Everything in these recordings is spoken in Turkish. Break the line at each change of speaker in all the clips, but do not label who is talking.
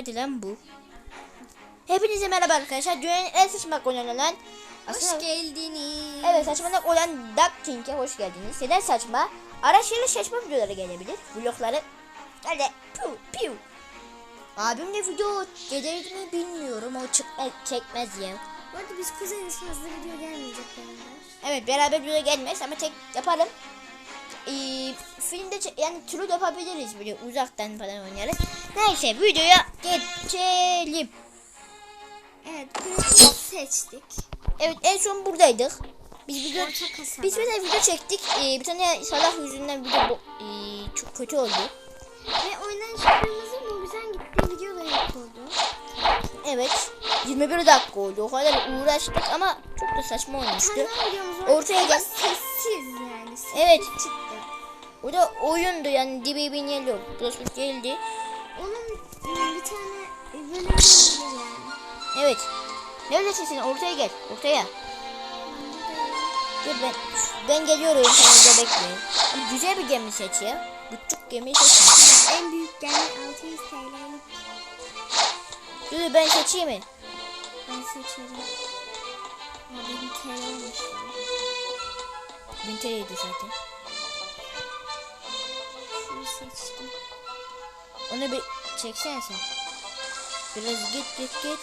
edilen bu. Hepinize merhaba arkadaşlar. Dünyanın en saçma oynanan aslında
Hoş geldiniz.
evet saçmalık olan Duck King'e hoş geldiniz. Neden saçma? Araçlarıyla saçma videoları gelebilir. Vlogları nerede? Piu piu. Abimle video gelir mi bilmiyorum. O çıkma, çekmez ya.
Bu arada biz kuzeniz fazla video gelmeyecek beraber.
Evet beraber video gelmez ama tek yaparım. Ee, filmde yani türlü yapabiliriz böyle uzaktan falan oynarız. Neyse videoya geçelim.
Evet prensesi seçtik.
Evet en son buradaydık. Biz
Orta kasaba.
biz bir tane video çektik. Ee, bir tane salak yüzünden video bu- ee, çok kötü oldu.
Ve şampiyonumuzun Nurgüzen gitti video da yapıldı.
Evet. 21 dakika oldu. O kadar uğraştık ama çok da saçma olmuştu. Ortaya gel.
Sessiz yani. Sessiz
Evet.
çıktı.
O da oyundu yani dibi bin yellow. Prosper geldi.
Onun bir tane bölüm gelebilir yani.
Evet. Neredesin sen? Ortaya gel. Ortaya. Dur ben ben geliyorum. Sen de bekleyin. Ama güzel bir gemi seç ya. Küçük gemi seç.
En büyük gemi 600 TL'lik.
Dur ben seçeyim mi?
Ben seçerim. Aa, benim TL olmuş.
Bin TL'ydi zaten.
Seçtim.
Onu bir çeksene sen. Biraz git git git.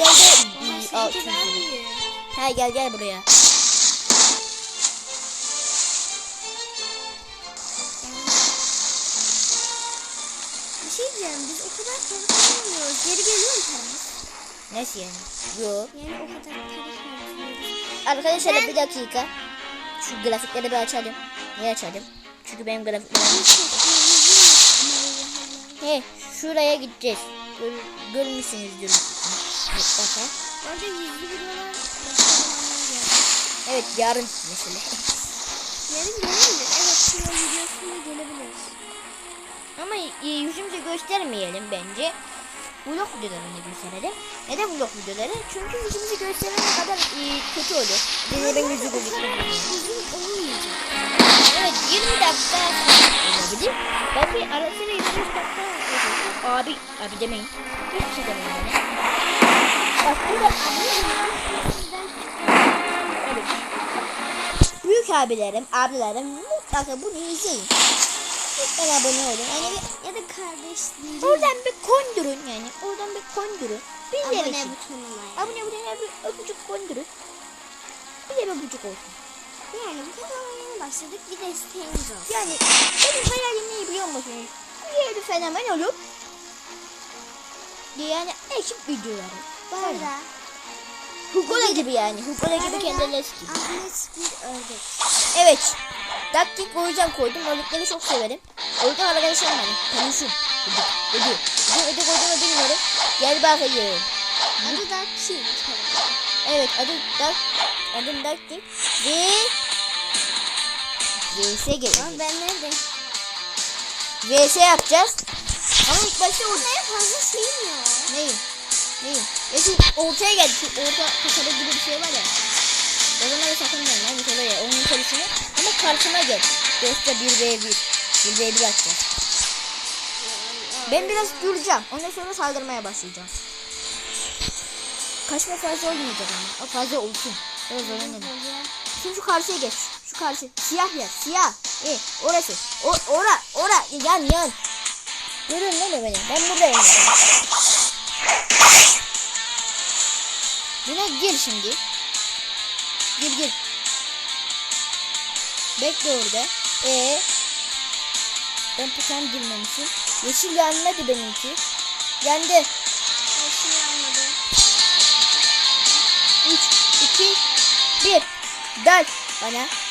E,
seninki
600
daha
lira.
büyük.
Ha gel gel buraya.
Bir şey diyeceğim biz o kadar para kazanmıyoruz. Geri geliyor mu paramız?
Nasıl yani? Yok.
Yani o kadar para.
Arkadaşlar
Ben-
bir dakika. Şu grafikleri bir açalım. Niye açalım? Çünkü benim grafiklerim... He şuraya gideceğiz. Gör, görmüşsünüzdür mutlaka.
Orada gizli videolar.
Evet yarın mesela.
Yarın gelebilir. Evet şuraya videosunda gelebilir.
Ama yüzümüzü göstermeyelim bence. Vlog videolarını gösterelim. Neden vlog videoları? Çünkü yüzümüzü gösterene kadar e, kötü olur. Denizin yüzü gözükmüyor.
Olmayacak.
Evet 20 dakika olabilir. Ben bir ara sıra 25 dakika. Abi, abi demeyin. Hiçbir şey demeyin bana. Bak. Büyük abilerim, abilerim mutlaka bunu izleyin. Lütfen abone olun. Yani bir,
Ya da kardeşliği.
oradan bir kondurun yani. Oradan bir kondurun. Bir de
Abone
şey.
butonuna.
Abone butonuna bir öpücük kondurun. Bir de bir öpücük olsun.
Yani bu kadar yeni başladık. Bir desteğimiz olsun.
Yani benim hayalim ne biliyor musunuz? Bir fenomen olup yani ekip videoları.
Bu arada
Hugola gibi yani. Hugola gibi
arada
kendi eski.
Ahmet bir ördek.
Evet. Dakik o yüzden koydum. Ördekleri çok severim. Ördek arkadaşlarım var. Konuşun. Ödük. Ödük. Ödük ödük ödük bilmiyorum. Gel bakayım.
Adı da King.
Evet adım Dak. Adım Dakik. Ve VS
Lan
gelecek.
ben neredeyim?
VS yapacağız. Ama ilk başta orada.
En fazla şeyim ya.
Neyim? Neyim? Ya şu ortaya geldi. Şu orta kasada gibi bir şey var ya. O zaman da sakın gelme. Bu kadar ya. Onun içerisine. Karşıma gel. Yoksa 1v1. 1v1 atacağız. Ben biraz duracağım. Ondan sonra saldırmaya başlayacağım. Kaçma fazla olmayacak ama. O fazla olsun. Biraz öğrenelim. Şimdi şu karşıya geç. Şu karşı. Siyah yer. Siyah. E, orası. O, ora. Ora. Yan yan. Görüyorsun değil mi beni? Ben buradayım. Buna gir şimdi. Gir gir. Bekle orada. E ben tutan girmemişim. Yeşil yanmadı benimki. Yandı.
Her şeyi anladım.
3, 2, 1. Dal bana.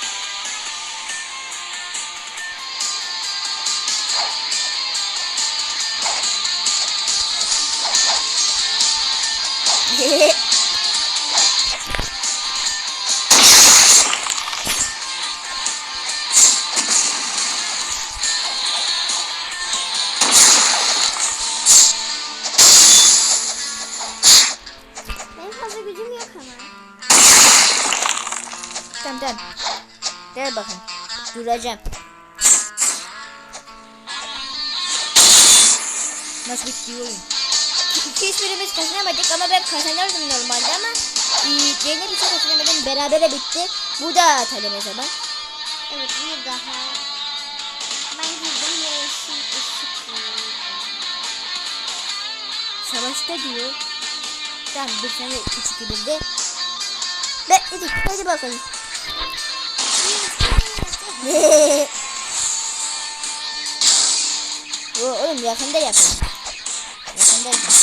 Duracağım. Nasıl bitti oyun? İki hiçbirimiz kazanamadık ama ben kazanırdım normalde ama bir şey kazanamadım. Berabere bitti. Bu da atalım o zaman.
Evet bir daha. Ben girdim yeşil ışık.
Savaşta diyor. Tamam bir tane küçük gibi de. Bekledik. Hadi bakalım. Oğlum yakında yakın. Yakında yakın.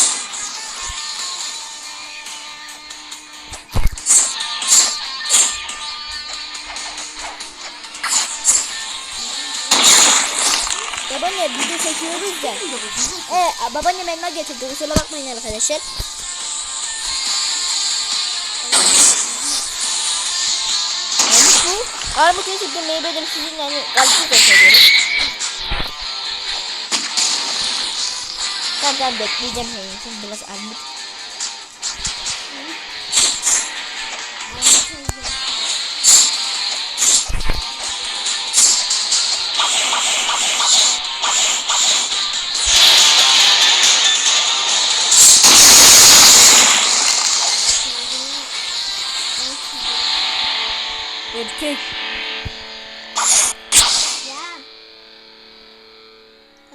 Babaanne video çekiyoruz da. Ee, babaannem elma getirdi. Kusura bakmayın arkadaşlar. Bu. Armut getirdim meyveleri sizinle hani kalkıp gösteriyorum. Tamam tamam bekleyeceğim senin için biraz armut.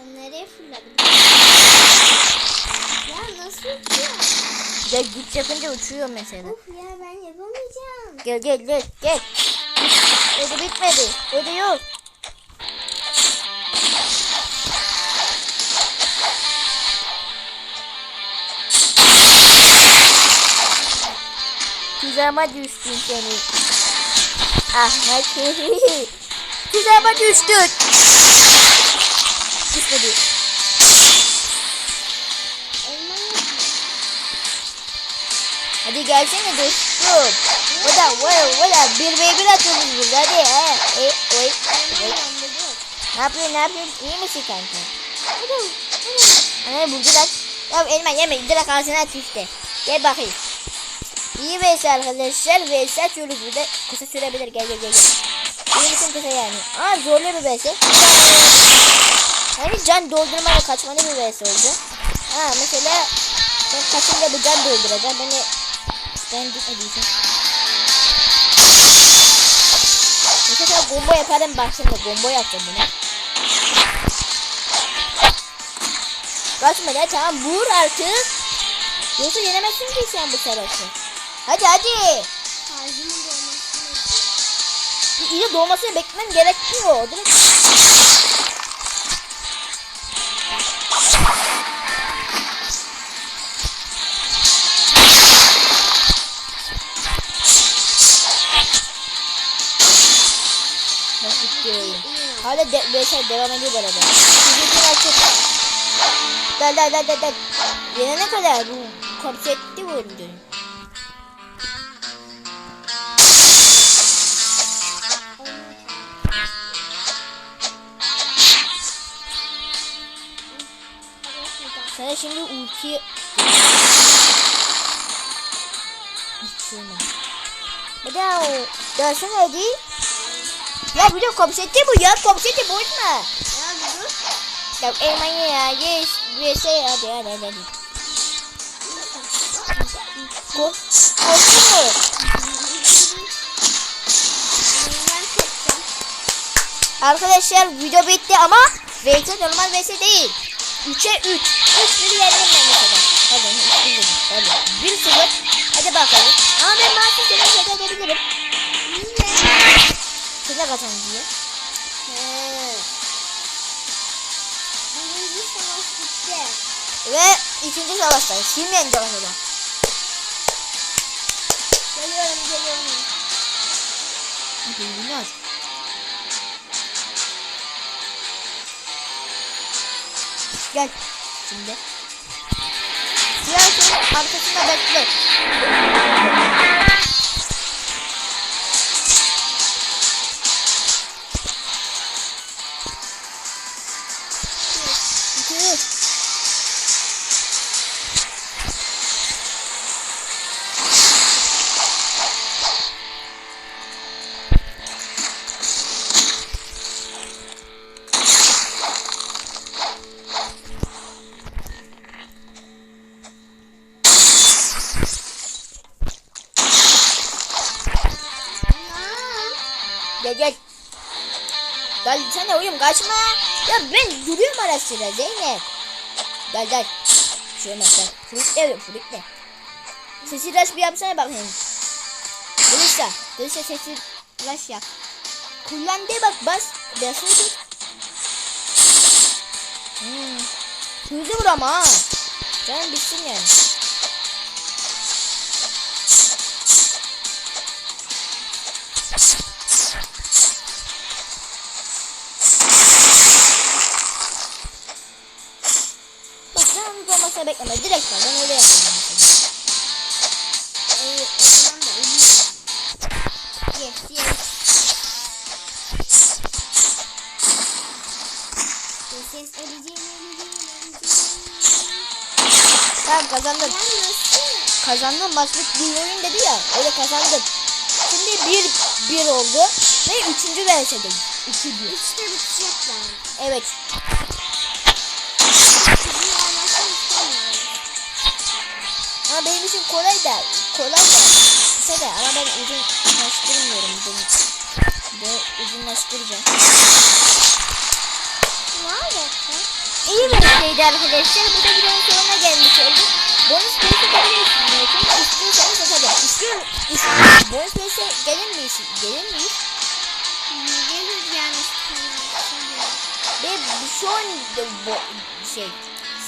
Sen nereye fırladın? Ya nasıl uçuyor?
Ya güç yapınca uçuyor mesela.
Of ya ben yapamayacağım.
Gel gel gel gel. Öde bitmedi. Öde yok. Tuzağıma düştün seni. Ahmet. Tuzağıma düştün. Düşmedi. Hadi gelsene dostum. O da var o da bir ve bir atıyoruz burada hadi. He. E, oy, oy. Ne yapıyorsun ne yapıyorsun? İyi misin kanka? Ana buldu lan. Ya elma yeme direkt ağzına at işte. Gel bakayım. İyi vs arkadaşlar. Vs atıyoruz burada. Kısa sürebilir gel gel gel. gel. İyi misin kısa yani? Aa zorlu bir vs. Yani can doldurma ve kaçmalı bir vs oldu. Ha mesela ben kaçınca bu can dolduracağım. Beni ben gitmediysem. Mesela combo yaparım bak şimdi combo yapacağım bunu. Kaçma ya tamam vur artık. Yoksa yenemezsin ki sen bu savaşı. Hadi hadi.
Harcımın dolmasını
İyi doğmasını beklemem gerekmiyor. Direkt Hala de VS devam ediyor bu arada. Sizin açık. Dal dal dal dal dal. Yenene kadar bu konsepti vurdu. Sana şimdi ulti... Hiç şey olmadı. Bir daha o... Ya bu da konsepti bu ya. Konsepti bozma.
Ya dur.
Ya elmayı ya. Yes. Yes. Hadi hadi hadi. Ko korktun mu? Arkadaşlar video bitti ama VS normal VS değil. 3'e 3. 3 bir yendim ben mesela. Hadi 3 bir dedim. Hadi. 1 0. Hadi bakalım. Ama ben maçı seni kazanabilirim. Size kazan diye.
Birinci savaş bitti.
Ve ikinci savaştayız. Kim yenecek acaba?
Geliyorum geliyorum.
Hadi aç. Gel. Şimdi. Senin arkasında bekle. Gel de uyum kaçma. Ya ben duruyorum ara sıra Zeynep. Gel gel. Şöyle mesela. Fruit ne? Sesi rush bir yapsana bakayım. Delisa. Delisa sesi rush yap. Kullan de bak bas. Basını tut. Hmm. Hızlı vur ama ha. Bitsin yani. Olmasa bekleme. Direkt ver. Ben öyle yapıyorum.
Ee, da ölüyorum. Yes yes. Yes yes öleceğim öleceğim öleceğim.
Tamam kazandım. Kazandım. Başlık bir oyun dedi ya. Öyle kazandım. Şimdi bir bir oldu. Ve üçüncü versedeyim. İki bir.
Üçte bitecek ben.
Evet. Ama benim için kolay da. Kolay da. Kısa da. Ama ben uzunlaştırmıyorum. Ben de uzunlaştıracağım.
Ne olacak?
İyi bir şeydi arkadaşlar. Bu da videonun sonuna gelmiş olduk. Bonus piyasa gelebilirsiniz. Çünkü istiyorsanız atabilirim. İstiyor, istiyor. Bonus piyasa gelir miyiz? Gelir miyiz?
Gelir yani.
Ve şu an şey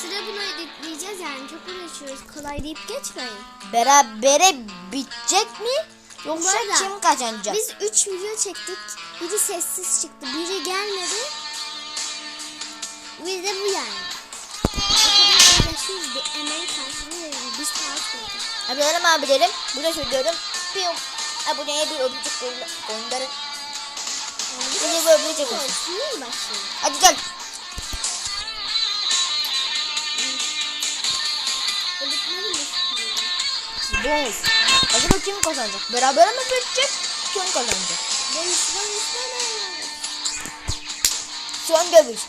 Sıra bunu editleyeceğiz yani çok uğraşıyoruz. Kolay deyip geçmeyin.
berabere bitecek mi? Yoksa
Bu
kim kazanacak?
Biz 3 video çektik. Biri sessiz çıktı. Biri gelmedi. Bir de bu yani. O kadar uğraşıyoruz. Bir emeğin karşılığı veriyoruz. Biz saat koyduk.
Abilerim abilerim. Burada söylüyorum. Bir aboneye bir öpücük gönder- gönderin. Bir de bir öpücük olsun. Hadi gel.
Istiyorsun?
Bonus. Acaba kim kazanacak? Berabere mi bitecek? Kim kazanacak?
Bonus bonus bonus.
Son dövüş.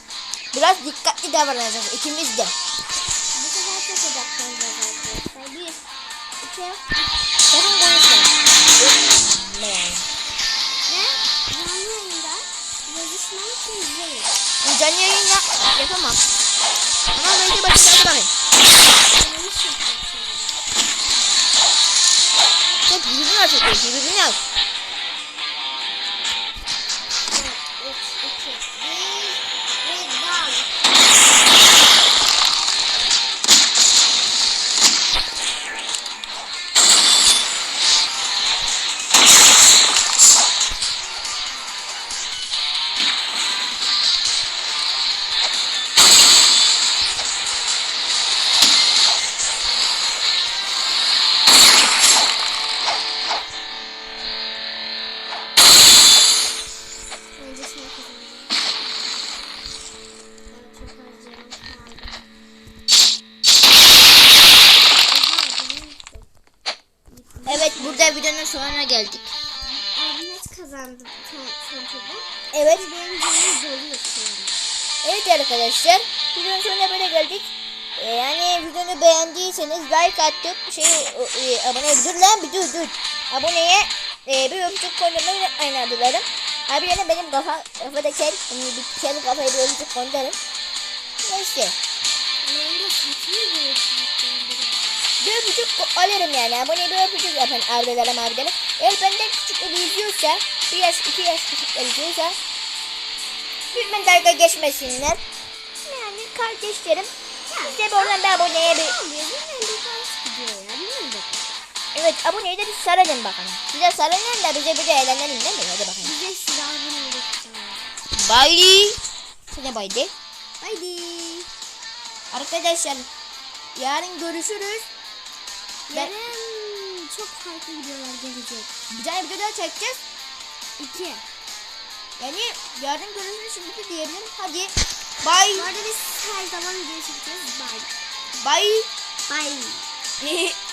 Biraz dikkatli davranacağız ikimiz de.
Bu sefer çok odaklanacağız arkadaşlar. Bir, iki,
Sakın konuşma. Ne yani?
ve canlı yayında yazışmanı için izleyin.
Canlı yayın yap yapamam. Ama belki başka bakayım.
much as we keep
it. Arkadaşlar. Videonun sonuna böyle geldik. Ee, yani videonu beğendiyseniz like attık. Şey e, abone dur lan bir dur dur. Aboneye e, bir öpücük koymayı unutmayın abilerim. Abilerim benim kafa kafada kel. Yani bir kel kafaya bir öpücük gönderin. Neyse.
Bir
öpücük alırım yani. Abone bir öpücük yapın abilerim abilerim. Eğer benden küçükleri izliyorsa, bir yaş iki yaş küçükler izliyorsa lütfen dalga geçmesinler. Yani kardeşlerim. Siz de oradan bir aboneye bir...
De.
Evet aboneyi de bir sarılın bakalım. Size sarılın da bize bir de eğlenelim değil mi? Hadi bakalım.
Bize silahını.
Bye. Size bye de.
Haydi.
Arkadaşlar yarın görüşürüz. Ben
Yarın çok farklı videolar gelecek.
bir tane video daha çekeceğiz.
İki.
Yani yarın görüşürüz şimdi de diyebilirim. Hadi.
Bu
Bye.
arada biz her zaman çekeceğiz. Bye.
Bye.
Bye.